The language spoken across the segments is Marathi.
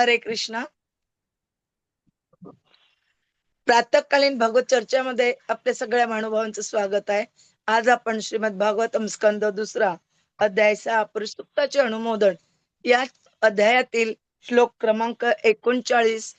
हरे कृष्णा. प्रातकालीन भागवत चर्चेमध्ये आपल्या सगळ्या महानुभावांचं स्वागत आहे. आज आपण श्रीमद भागवतम स्कंद दुसरा अध्याय सहा पुरुषोत्ताचे अनुमोदन. या अध्यायातील श्लोक क्रमांक एकोणचाळीस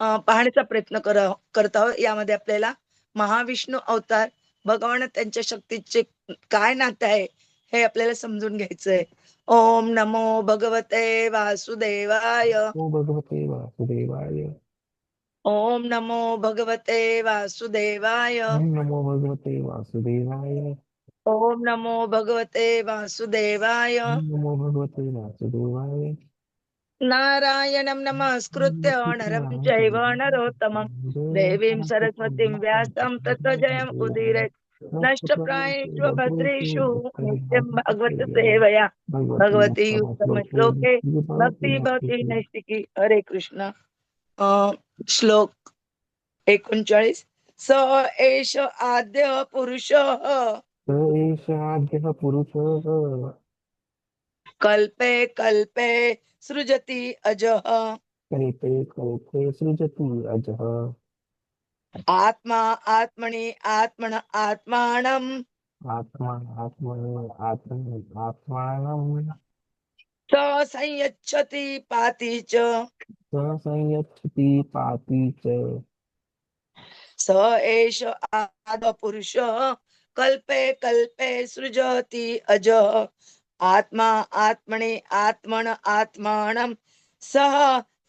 पाहण्याचा प्रयत्न करत आहोत. यामध्ये आपल्याला महाविष्णू अवतार भगवान त्यांच्या शक्तीचे काय नाते आहे हे आपल्याला समजून घ्यायचंय. ओम नमो भगवते वासुदेवाय। भगवते वासुदेवाय। ओम नमो भगवते वासुदेवाय। ओम नमो भगवते वासुदेवाय। ओम नमो भगवते वासुदेवाय। नमो भगवते वासुदेवाय। नारायणं नमस्कृत्य नरं चैव नरोत्तमं देवीं सरस्वतीं व्यासं ततो जयम् उदीरयेत्। नष्टप्रायेषु भद्रेषु नित्यं भगवत सेवया भगवती उत्तमश्लोके भक्ती भवती नैष्टिकी हरे कृष्ण। श्लोक एकोणचाळीस। स एष आद्य पुरुष। स एष आद्यः पुरुषः। कल्पे कल्पे सृजति अजः। कल्पे कल्पे सृजति अजः। आत्मा आत्मनि आत्मन आत्मानं आत्मा आत्मनि आत्मनि आत्मानं स संयच्छति पाति च। स संयच्छति पाति च। स एष आद पुरुष कल्पे कल्पे सृजति अज। आत्मा आत्मनि आत्मन आत्मानं सह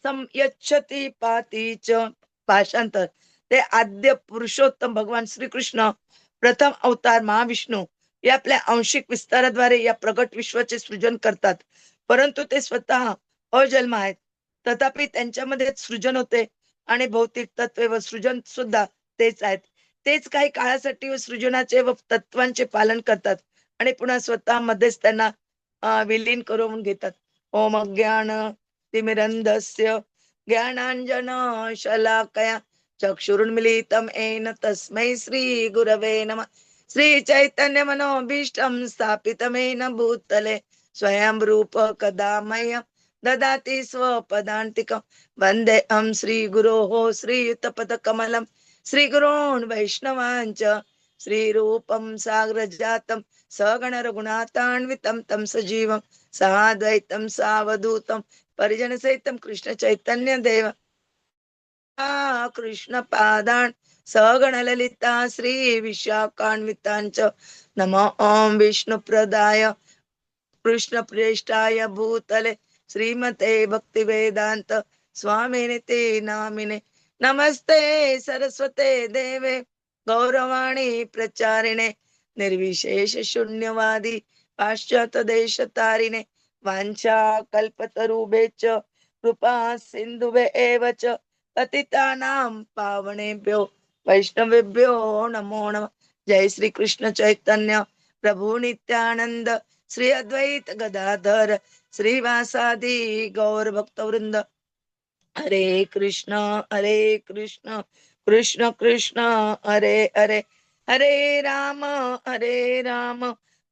संयच्छति पाति च। भाषांतर ते आद्य पुरुषोत्तम भगवान श्रीकृष्ण प्रथम अवतार महाविष्णू या आपल्या आंशिक विस्ताराद्वारे या प्रगट विश्वाचे सृजन करतात. परंतु ते स्वतः अजन्म आहेत. तथापि त्यांच्यामध्ये सृजन होते आणि भौतिक तत्वे व सृजन सुद्धा तेच आहेत. तेच काही काळासाठी व सृजनाचे व तत्वांचे पालन करतात आणि पुन्हा स्वतः मध्येच त्यांना विलीन करून घेतात. ओम अज्ञान तिमिरंधस्य ज्ञानांजन शलाकया चक्षुरुन्मिलितं येन तस्मै श्री गुरवे नमः। श्री चैतन्य स्थापितमेन भूतले स्वयं रूप कदा मह्यं ददाति स्वपदान्तिकं। वन्देऽहं श्रीगुरोः श्रीयुतपदकमलं। श्रीगुरोन् वैष्णवाञ्च श्रीरूपं साग्रजातं सगणरघुनाथान्वितं तं सजीवं साद्वैतं सावधूतं परिजनसहितं कृष्णचैतन्यदेव। कृष्ण पादान् सगणललिता श्री विशाखान्विताञ्च नमो ॐ विष्णुप्रदाय कृष्णप्रेष्ठाय भूतले श्रीमते भक्तिवेदान्त स्वामिने ते नामिने। नमस्ते सरस्वते देवे गौरवाणी प्रचारिणे निर्विशेष शून्यवादी पाश्चात्य देश तारिणे वाञ्छा च कृपा सिन्धुवे एव च। पतितानां पावनेभ्यो वैष्णवेभ्यो नमो नमः। जय श्री कृष्ण चैतन्य। प्रभु नित्यानंद श्री अद्वैत गदाधर। श्रीवासादि गौर भक्तवृंद हरे कृष्ण हरे कृष्ण। कृष्ण कृष्ण हरे हरे। हरे राम हरे राम।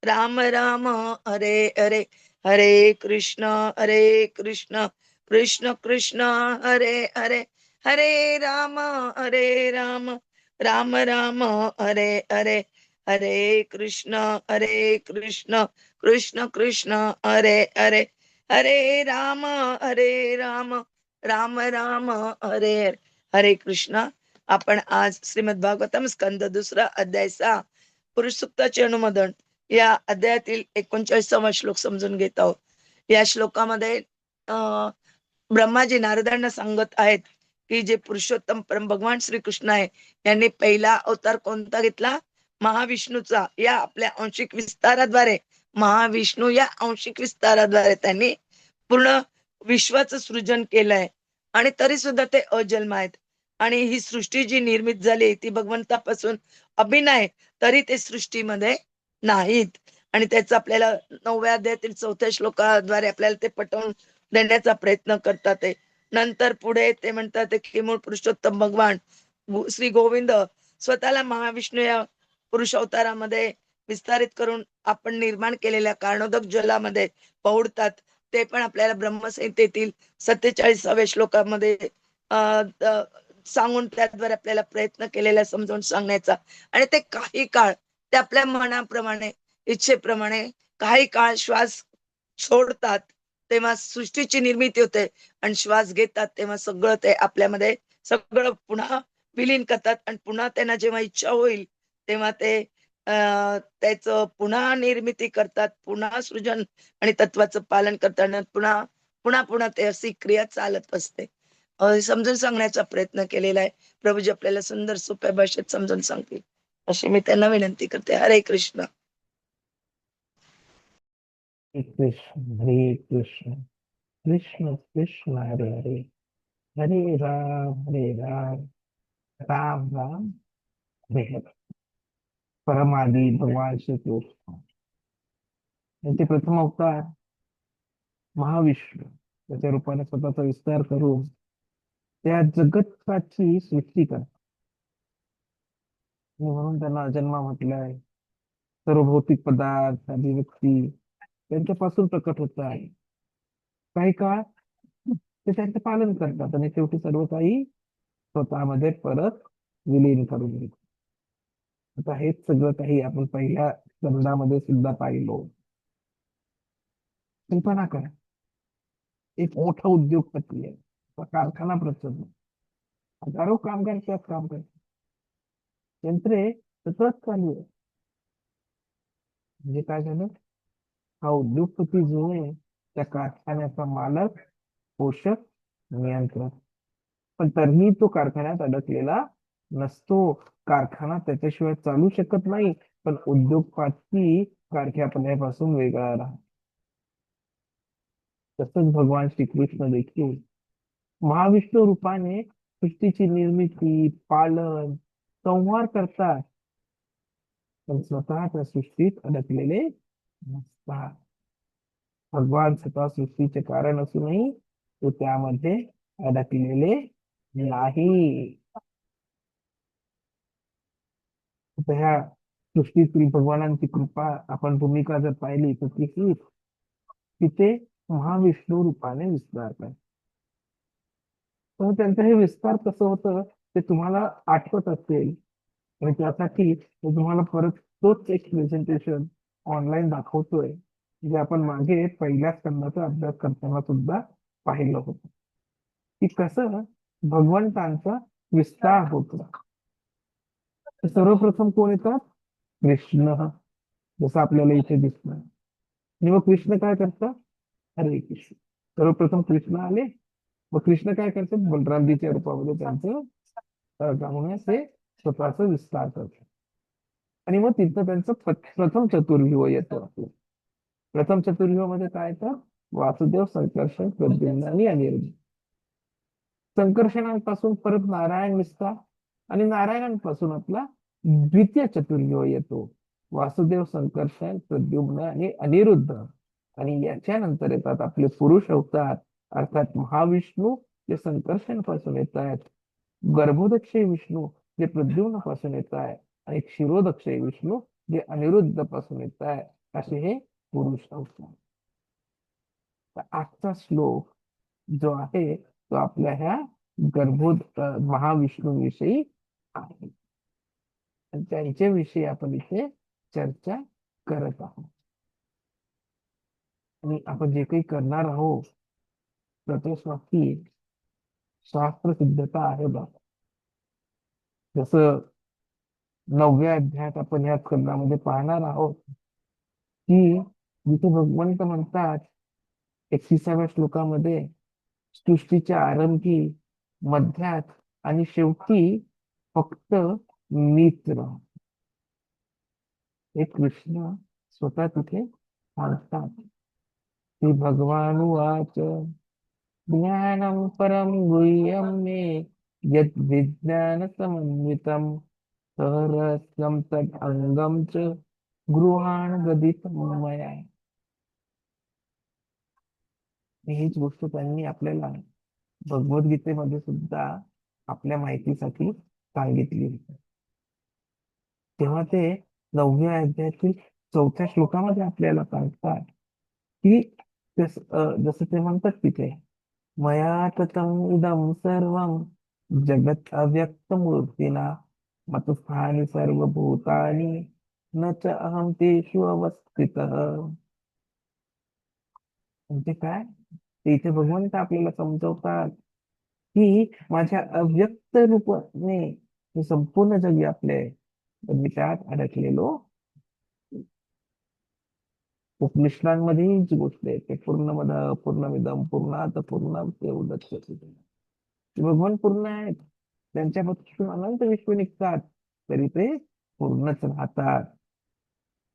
राम राम हरे हरे। हरे कृष्ण हरे कृष्ण। कृष्ण कृष्ण हरे हरे। हरे राम हरे राम राम राम हरे हरे हरे कृष्ण हरे कृष्ण कृष्ण कृष्ण हरे हरे हरे राम हरे राम राम राम हरे हरे हरे कृष्ण। आपण आज श्रीमद भागवतम स्कंद दुसरा अध्याय सा पुरुष सुक्ताचे अनुमोदन या अध्यायातील एकोणचाळीसावा श्लोक समजून घेत आहोत. या श्लोकामध्ये अं ब्रह्माजी नारदांना सांगत आहेत की जे पुरुषोत्तम परम भगवान श्रीकृष्ण आहे यांनी पहिला अवतार कोणता घेतला? महाविष्णूचा. या आपल्या आंशिक विस्ताराद्वारे महाविष्णू या आंशिक विस्ताराद्वारे त्यांनी पूर्ण विश्वाचं सृजन केलंय. आणि तरी सुद्धा ते अजन्म आहेत. आणि ही सृष्टी जी निर्मित झाली ती भगवंतापासून अभिनय तरी ते सृष्टीमध्ये नाहीत. आणि त्याचं आपल्याला नवव्या अध्यायातील चौथ्या श्लोकाद्वारे आपल्याला ते पटवून देण्याचा प्रयत्न करतात ते. नंतर पुढे ते म्हणतात की मूळ पुरुषोत्तम भगवान श्री गोविंद स्वतःला महाविष्णू या पुरुष अवतारामध्ये विस्तारित करून आपण निर्माण केलेल्या कारणोदक जलामध्ये पौडतात ते पण आपल्याला ब्रह्मसंहितेतील सत्तेचाळीसाव्या श्लोकामध्ये सांगून त्याद्वारे आपल्याला प्रयत्न केलेला समजावून सांगण्याचा. आणि ते काही काळ ते आपल्या मनाप्रमाणे इच्छेप्रमाणे काही काळ श्वास सोडतात. तेव्हा सृष्टीची निर्मिती होते आणि श्वास घेतात तेव्हा सगळं ते आपल्यामध्ये सगळं पुन्हा विलीन करतात आणि पुन्हा त्यांना जेव्हा इच्छा होईल तेव्हा ते त्याच पुन्हा निर्मिती करतात पुन्हा सृजन आणि तत्वाचं पालन करताना पुन्हा पुन्हा पुन्हा ते अशी क्रिया चालत असते. समजून सांगण्याचा प्रयत्न केलेला आहे. प्रभूजी आपल्याला सुंदर सोप्या भाषेत समजून सांगतील. अशी मी त्यांना विनंती करते. हरे कृष्ण. हरे कृष्ण हरे कृष्ण कृष्ण कृष्ण हरे हरे हरे राम हरे राम राम राम हरे हरे परमादी भगवान श्री कृष्ण. यांचे प्रथम अवतार महाविष्णू. त्याच्या रूपाने स्वतःचा विस्तार करून त्या जगताची सृष्टी करतात. म्हणून त्यांना जन्म म्हटलंय. सर्व भौतिक पदार्थ अभिव्यक्ती त्यांच्यापासून प्रकट होत आहे. काही काळ ते त्यांचं पालन करतात आणि शेवटी सर्व काही स्वतःमध्ये परत विलीन करून घेतात. आता हेच सगळं काही आपण पहिल्या शब्दामध्ये सुद्धा पाहिलो. कल्पना करा. एक मोठा उद्योगपती आहे. कारखाना प्रचंड. हजारो कामगार त्यात काम करतात. यंत्रे सतत चालू आहे म्हणजे काय झालं? हा उद्योगपती जो आहे त्या कारखान्याचा मालक पोषक नियंत्रक। पण तरीही तो कारखान्यात अडकलेला नसतो. कारखाना त्याच्याशिवाय चालू शकत नाही पण उद्योगपती कारख्यापण्यापासून वेगळा राहतो. तसंच भगवान श्रीकृष्ण देखील महाविष्णू रूपाने सृष्टीची निर्मिती पालन संहार करतात. पण स्वतः त्या सृष्टीत अडकलेले नसतात भगवान स्वतः सृष्टीचे कारण असूनही तो त्यामध्ये अडकलेले नाही. ह्या सृष्टीतील भगवानांची कृपा आपण भूमिका जर पाहिली तर ती ही तिथे महाविष्णू रूपाने विस्तार करतात तर त्यांचं हे विस्तार कसं होतं ते तुम्हाला आठवत असेल. आणि त्यासाठी तुम्हाला परत तोच एक प्रेझेंटेशन ऑनलाईन दाखवतोय जे आपण मागे पहिल्या स्कंदाचा अभ्यास करताना सुद्धा पाहिलं होतं. की कसं भगवंतांचा विस्तार होतो. सर्वप्रथम कोण येतात? कृष्ण जसं आपल्याला इथे दिसणार. आणि मग कृष्ण काय करतात? हरे कृष्ण. सर्वप्रथम कृष्ण आले. मग कृष्ण काय करतात? बलरामजीच्या रूपामध्ये त्यांचं अं, ते स्वतःचा विस्तार करतात. आणि मग तिथं त्यांचं प्रथम चतुर्व्यूह येतो. प्रथम चतुर्व्यूहामध्ये काय येतं? वासुदेव संकर्षण प्रद्युम्न आणि अनिरुद्ध संकर्षणांपासून परत नारायण विस्तार आणि नारायणांपासून आपला द्वितीय चतुर्व्यूह येतो. वासुदेव संकर्षण प्रद्युम्न आणि अनिरुद्ध. आणि याच्यानंतर येतात आपले पुरुष अवतार. अर्थात महाविष्णू जे संकर्षणपासून येत आहेत गर्भोदक्षय विष्णू जे प्रद्युम्नपासून येत आहे आणि क्षीरोदक्षय विष्णू जे अनिरुद्धपासून येत आहे असे हे पुरुष अवतार. तर आजचा श्लोक जो आहे तो आपल्या ह्या गर्भोद महाविष्णू महाविष्णूविषयी आहे. त्यांच्याविषयी आपण इथे चर्चा करत आहोत. आणि आपण जे काही करणार आहोत प्रतोस्वाकी शास्त्र सिद्धता आहे बाबा जसं नवव्या अध्यायात आपण या खंडामध्ये पाहणार आहोत की जिथे भगवंत म्हणतात एकतीसाव्या श्लोकामध्ये सृष्टीच्या आरंभी मध्यात आणि शेवटी फक्त मित्र हे कृष्ण स्वतः तिथे सांगतात. की भगवान वाच ज्ञानम परम गुह्यम मे यद विज्ञान समन्वितम सहरसं तद् अंगं च गृहाण हीच गोष्ट त्यांनी आपल्याला भगवद्गीतेमध्ये सुद्धा आपल्या माहितीसाठी सांगितली होती. तेव्हा ते नवव्या अध्यायातील चौथ्या श्लोकामध्ये आपल्याला सांगतात की जसं ते म्हणतात तिथे मया ततम इदम सर्व जगत अव्यक्त मूर्तीना मतस्थानि सर्वभूतानि न च अहम तेषु अवस्थितः। म्हणजे काय? ते इथे भगवंत आपल्याला समजवतात की माझ्या अव्यक्त रूपाने हे संपूर्ण जग व्यापले मी त्यात अडकलेलो. उपनिषदांमध्ये हीच गोष्ट आहे ते पूर्णमद पूर्णमिदम पूर्णात पूर्णात उदच्यते ते भगवान पूर्ण आहेत. त्यांच्यापासून अनंत विश्व निघतात. तरी ते पूर्णच राहतात.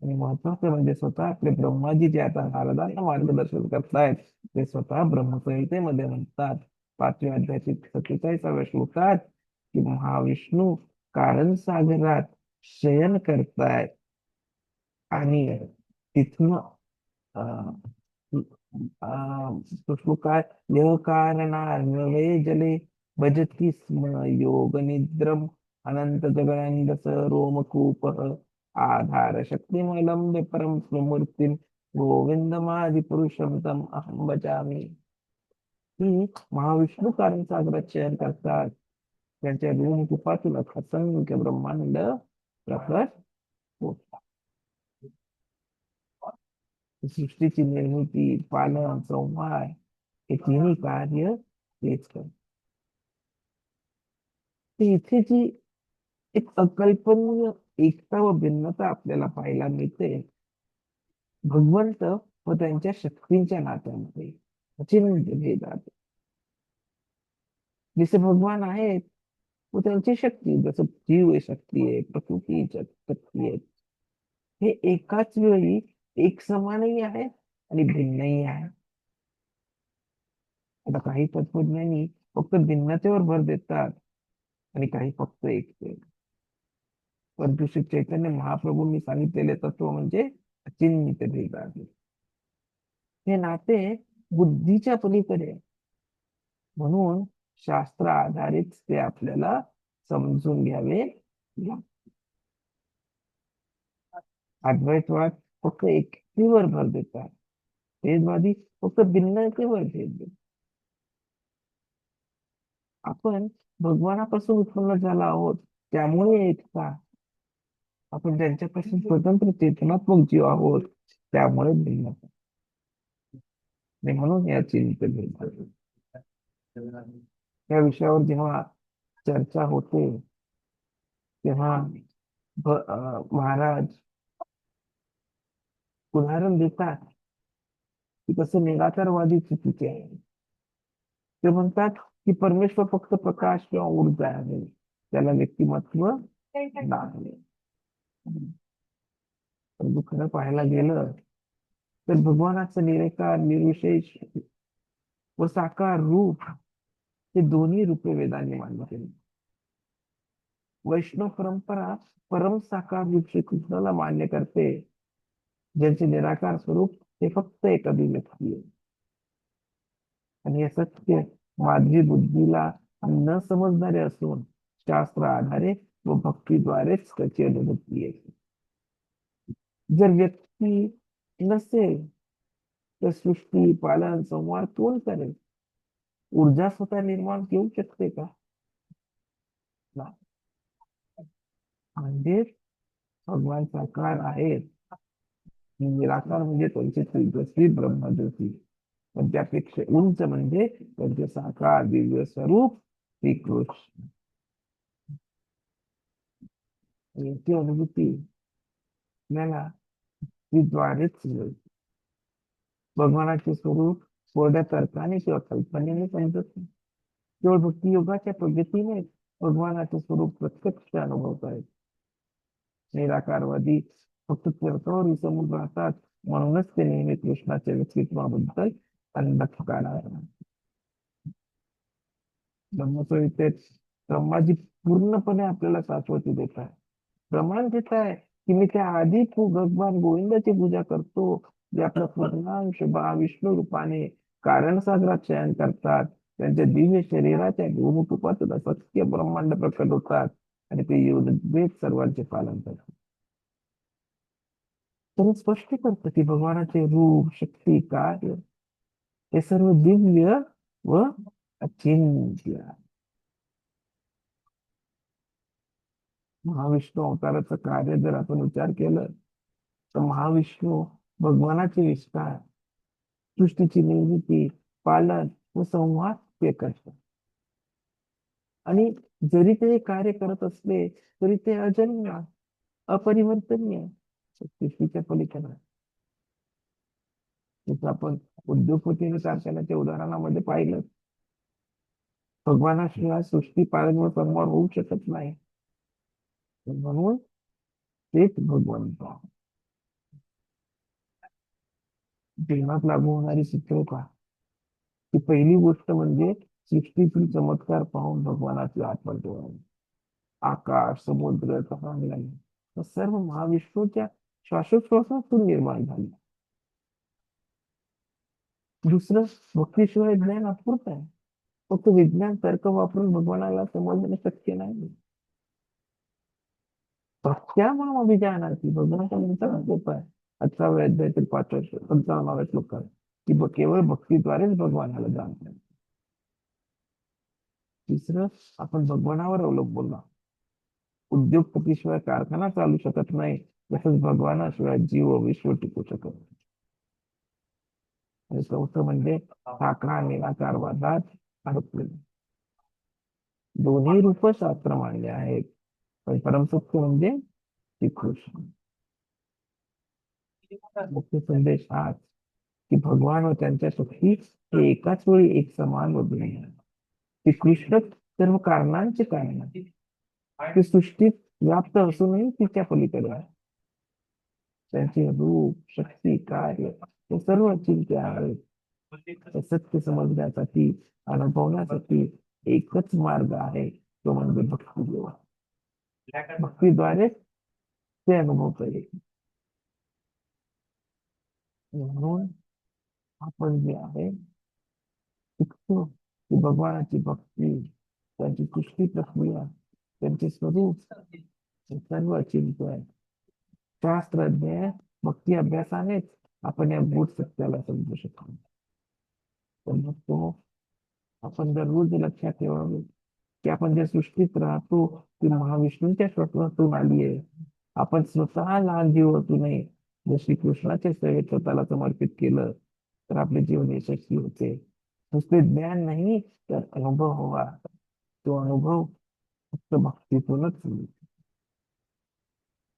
आणि महत्वाचं म्हणजे स्वतः आपले ब्रह्माजी जे आता नारदांना मार्गदर्शन करतायत ते स्वतः ब्रह्मसंहितेमध्ये म्हणतात. पाचव्या अध्यायाची सत्तेचाळीसाव्या श्लोकात की महाविष्णू कारण सागरात शयन करतायत. आणि तिथून अं, अं, तो श्लोक आहे जले भजति स्म योगनिद्रम अनंत जगनंद रोमकूप आधार शक्तिमलं परम स्वमूर्तीं गोविंदमादि तम अहम भजामि। ही महाविष्णू कारण सागरात शयन करतात त्यांच्या रोमकूपातून असंख्य ब्रह्मांड प्रकट होतात सृष्टीची निर्मिती पालन संहार हे तिन्ही कार्य तेच करतात। ते इथे जी एक अकल्पनीय एकता व भिन्नता आपल्याला पाहायला मिळते भगवंत व त्यांच्या शक्तींच्या नात्यामध्ये. म्हणजे भेद आहे जसे भगवान आहेत व त्यांची शक्ती जसं जीव शक्ती आहे प्रकृती शक्ती आहे. हे एकाच वेळी एक समानही आहे आणि भिन्नही आहे. आता काही तत्वज्ञानी फक्त भिन्नतेवर भर देतात आणि काही फक्त एक परंतु श्री चैतन्य महाप्रभूंनी सांगितलेले तत्व म्हणजे अचिन्हित आहे हे नाते बुद्धीच्या पलीकडे म्हणून शास्त्र आधारित ते आपल्याला समजून घ्यावे अद्वैतवाद फक्त एकतेवर भर देतात भेदवादी फक्त भिन्नतेवर भेद देतात आपण भगवानापासून उत्पन्न झाला आहोत. त्यामुळे एकता आपण त्यांच्यापासून स्वतंत्र चेतनात्मक जीव आहोत त्यामुळे भिन्नता म्हणून या या विषयावर जेव्हा चर्चा होते तेव्हा महाराज उदाहरण देतात की कसं निराकारवादी चुकीचे आहे. ते म्हणतात की परमेश्वर फक्त प्रकाश किंवा ऊर्जा आहे त्याला व्यक्तिमत्व नाही परंतु खरं पाहायला गेलं तर भगवानाचं निरेकार निर्विशेष व साकार रूप हे दोन्ही रूपे वेदाने मानले वैष्णव परंपरा परम साकार रूप श्रीकृष्णाला मान्य करते. ज्यांचे निराकार स्वरूप हे फक्त एक अभिव्यक्ती आहे. आणि हे सत्य मानवी बुद्धीला न समजणारे असून शास्त्र आधारे व भक्तीद्वारेच त्याची अनुभूती येते. जर व्यक्ती नसेल तर सृष्टी पालन संवाद कोण करेल? ऊर्जा स्वतः निर्माण घेऊ शकते का? म्हणजेच भगवान साकार आहेत. निराकार म्हणजे त्यांची तेजस्वी ब्रह्मज्योती. म्हणजे पण त्यापेक्षा उंच म्हणजे त्यांचे साकार दिव्य स्वरूप श्रीकृष्ण. याची अनुभूती आपल्याला द्वारेच भगवानाचे स्वरूप कोरड्या तर्काने किंवा कल्पनेने समजत नाही. केवळ भक्ती योगाच्या पद्धतीने भगवानाचे स्वरूप प्रत्यक्ष अनुभवता येत निराकारवादी फक्त तर्कावर विसमून राहतात म्हणूनच ते नेहमी कृष्णाच्या व्यक्तित्वाबद्दल ब्रह्मचरितेत ब्रह्माजी पूर्णपणे आपल्याला शाश्वती देत आहे. प्रमाण देत आहे. की मी त्या आधी तू भगवान गोविंदाची पूजा करतो. जे आपल्या पूर्णांश बा विष्णू रूपाने कारण सागरात शयन करतात. त्यांच्या दिव्य शरीराच्या गोमुखपातून सत्य ब्रह्मांड प्रकट होतात. आणि ते योगवेद सर्वांचे पालन करतात. तर स्पष्ट करतं की भगवानाचे रूप शक्ती कार्य हे सर्व दिव्य व अचिंत्य. महाविष्णू अवताराचं कार्य जर आपण विचार केलं तर महाविष्णू भगवानाचे विस्तार सृष्टीची निर्मिती पालन व संवाद ते करतात. आणि जरी ते कार्य करत असले तरी ते अजन्य अपरिवर्तनीय सृष्टीच्या पलीकडे. जसं आपण उद्योगपती त्या उदाहरणामध्ये पाहिलं. भगवानाशिवाय सृष्टी पालन प्रमाण होऊ शकत नाही. म्हणून तेच भगवंत जीवनात लागू होणारी चित्रता ही पहिली गोष्ट म्हणजे सृष्टीतील चमत्कार पाहून भगवानाची आठवण ठेवावी आकाश समुद्र तहान सर्व महाविष्णूच्या श्वासोश्वासातून निर्माण झाली. दुसरं भक्तीशिवाय ज्ञान अपूर्त आहे. फक्त विज्ञान तर्क वापरून भगवानाला समजणे शक्य नाही. त्यामुळे अभिजानाची भगवानाचा म्हणतात सोपं आहे. अठराव्या अध्यायातील पाचव्या श्लोक- पंचावन्नाव्या श्लोकात. की केवळ भक्तीद्वारेच भगवानाला जाणतात तिसरं आपण भगवानावर अवलंबून राहू. उद्योगपतीशिवाय कारखाना चालू शकत नाही. तसंच भगवानाशिवाय जीव व विश्व टिकू शकत नाही. म्हणजे आणि चौथं म्हणजे साकार निराकारवादात अडकलेले दोन्ही रूप शास्त्र मानले आहेत पण परमसत्य म्हणजे श्रीकृष्ण. मुख्य संदेश हाच की भगवान व त्यांच्या सुखी हे एकाच वेळी एक समान व नाही आहेत. ते कृष्ण सर्व कारणांचे कारण आहे ते सृष्टीत व्याप्त असूनही तिच्या पलीकडे आहे त्यांचे रूप शक्ती कार्य हे सर्व चिंते आहेत. सत्य समजण्यासाठी अनुभवण्यासाठी एकच मार्ग आहे तो म्हणजे भक्ती देवा भक्तीद्वारे ते अनुभवता येईल. म्हणून आपण जे आहे शिकतो की भगवानाची भक्ती त्यांची सृष्टी प्रक्रिया त्यांचे स्वरूप हे सर्व अचिंत्य आहे शास्त्रज्ञ भक्ती अभ्यासानेच आपण या गूढ सत्याला समजू शकतो. तर मग तो आपण जर रोज लक्षात ठेवावे की आपण ज्या सृष्टीत राहतो ती महाविष्णूंच्या स्वप्नातून आली आहे. आपण स्वतः लहान जीव होतो नये जर श्रीकृष्णाच्या सेवेत स्वतःला समर्पित केलं तर आपले जीवन यशस्वी होते. नुसते ज्ञान नाही तर अनुभव हवा. तो अनुभव फक्त भक्तीतूनच